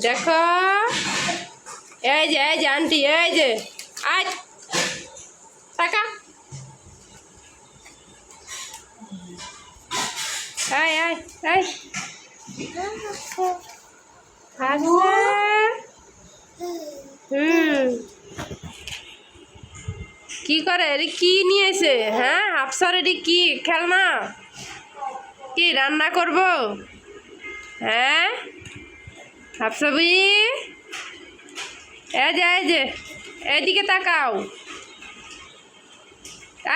দেখো। এই যে এই যে, আন্টি, এই যে। আজ টাকা। আয় আয় হুম। কি করে? কি নিয়েছে হ্যাঁ? হাফসার এটি কি? খেলনা? কি রান্না করব? হ্যাঁ? হাফসাবি এই যে এই যে এদিকে তাকাও।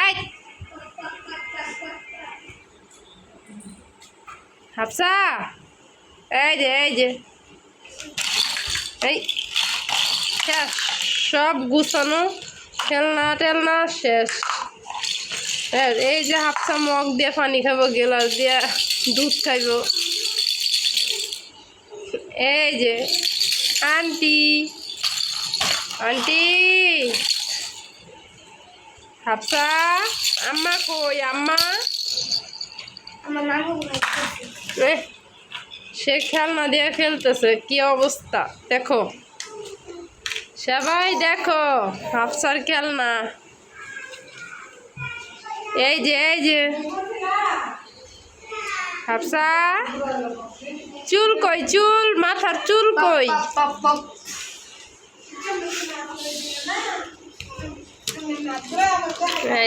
এই। হাফসা, এই যে এই যে। এই সব গুছানো, খেলনা টেলনা শেষ। এই যে হাফসা মগ দিয়ে পানি খাব, গেলাস দিয়ে দুধ খাইব। এই যে আন্টি। আন্টি। হাফসা আম্মা কই? আম্মা? সে খেলনা দিয়ে খেলতেছে কি অবস্থা? দেখো। সবাই দেখো হাফসার খেলনা। এই যে এই যে। হাফসা। চুল কই, চুল, মাথার চুল কই? পপ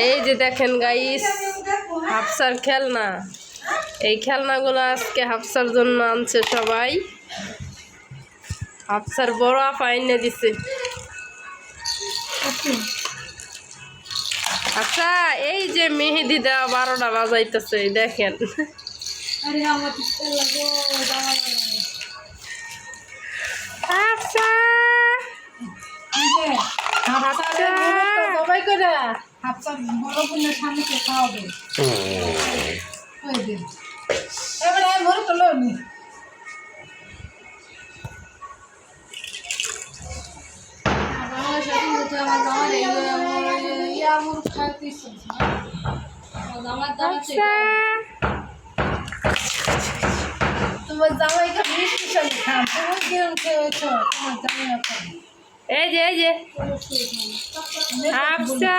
এই যে দেখেন গাইস হাফসার খেলনা। এই খেলনাগুলো আজকে হাফসার জন্য আনছে সবাই। হাফসার বড় আপা এনে দিছে। আচ্ছা এই যে মেহেদি দেওয়া বারোটা বাজাইতেছে, দেখেন। আরে আমার তো লাগো আচ্ছা। সবাই করে। হাফসার বড় বোনের স্বামীকে খাওয়াবে। এবারে মোর তো লোনি আমার ইয়া মোর খাইতে ইচ্ছা আমার দামার আচ্ছা তোমার জামাইকে মিষ্টি সঙ্গে খান তুমি কেউ খেয়েছ তোমার জামাই এই যে এই যে। আচ্ছা